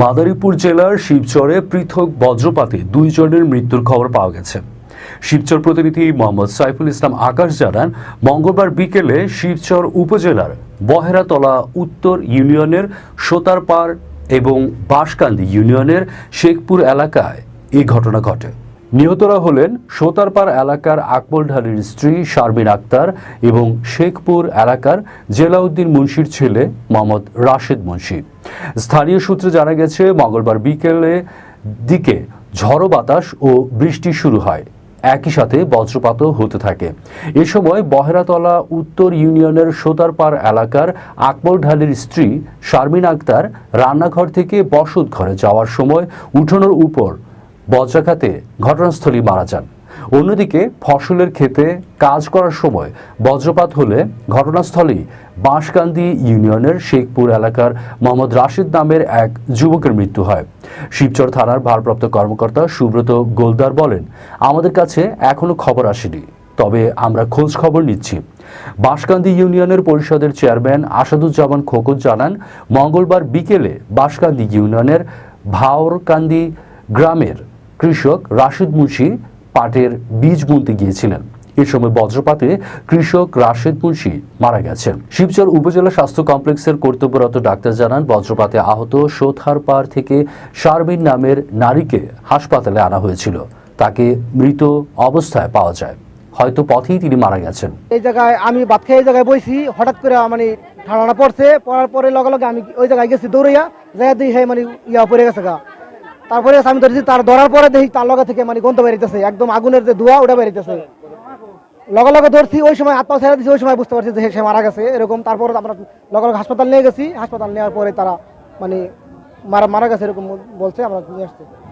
মাদারীপুর জেলার শিবচরে পৃথক বজ্রপাতে দুইজনের মৃত্যুর খবর পাওয়া গেছে। শিবচর প্রতিনিধি মোহাম্মদ সাইফুল ইসলাম আকাশ জানান, মঙ্গলবার বিকেলে শিবচর উপজেলার বহেরাতলা উত্তর ইউনিয়নের সোতারপাড় এবং বাঁশকান্দি ইউনিয়নের শেখপুর এলাকায় এই ঘটনা ঘটে। নিহতরা হলেন সোতারপাড় এলাকার আকবর ঢালির স্ত্রী শারমিন আক্তার এবং শেখপুর এলাকার জেলাউদ্দিন মুন্সির ছেলে মোহাম্মদ রাশেদ মুন্সি। স্থানীয় সূত্রে জানা গেছে, মঙ্গলবার বিকেলে দিকে ঝড়ো বাতাস ও বৃষ্টি শুরু হয়। একই সাথে বজ্রপাতও হতে থাকে। এ সময় বহেরাতলা উত্তর ইউনিয়নের সোতারপাড় এলাকার আকবর ঢালির স্ত্রী শারমিন আক্তার রান্নাঘর থেকে বসত ঘরে যাওয়ার সময় উঠোনের উপর বজ্রাঘাতে ঘটনাস্থলে মারা যান। অন্যদিকে ফসলের ক্ষেতে কাজ করার সময় বজ্রপাত হলে ঘটনাস্থলেই বাঁশকান্দি ইউনিয়নের শেখপুর এলাকার মোহাম্মদ রাশিদ নামের এক যুবকের মৃত্যু হয়। শিবচর থানার ভারপ্রাপ্ত কর্মকর্তা সুব্রত গোলদার বলেন, আমাদের কাছে এখনও খবর আসেনি, তবে আমরা খোঁজ খবর নিচ্ছি। বাঁশকান্দি ইউনিয়নের পরিষদের চেয়ারম্যান আসাদুজ্জামান খোকন জানান, মঙ্গলবার বিকেলে বাঁশকান্দি ইউনিয়নের ভাওরকান্দি গ্রামের কৃষক রাশিদ মুন্সি পাটের বীজ বুনতে গিয়েছিলেন। এ সময় বজ্রপাতে কৃষক রাশেদ মুন্সি মারা গেছেন। শিবচর উপজেলা স্বাস্থ্য কমপ্লেক্সের কর্তব্যরত ডাক্তার জানান, বজ্রপাতে আহত সোথারপাড় থেকে শারমিন নামের নারীকে হাসপাতালে আনা হয়েছিল। তাকে মৃত অবস্থায় পাওয়া যায়। হয়তো পথেই তিনি মারা গেছেন। এই জায়গায় আমি ভাত খেয়ে এই জায়গায় বইছি, হঠাৎ করে মানে ঠান্ডা পড়ছে, পড়ার পরে লগে লগে আমি ওই জায়গায় গেছি দৌড়াইয়া জায়গা দিয়ে মানে ইয়া পড়ে গেছে গা। তারপরে আমি ধরেছি তার ধরার পরে দেখি তার লগে থেকে মানে গন্ধ বেরিতেছে, একদম আগুনের যে ধোয়া ওটা বেরিতেছে। লগে লগে ধরছি, ওই সময় পা ছেড়ে দিয়েছি ওই সময় বুঝতে পারছি যে সে মারা গেছে, এরকম। তারপর আমরা লগে লগে হাসপাতাল নিয়ে গেছি, হাসপাতাল নেওয়ার পরে তারা মানে মারা মারা গেছে এরকম বলছে, আমরা নিয়ে আসছি।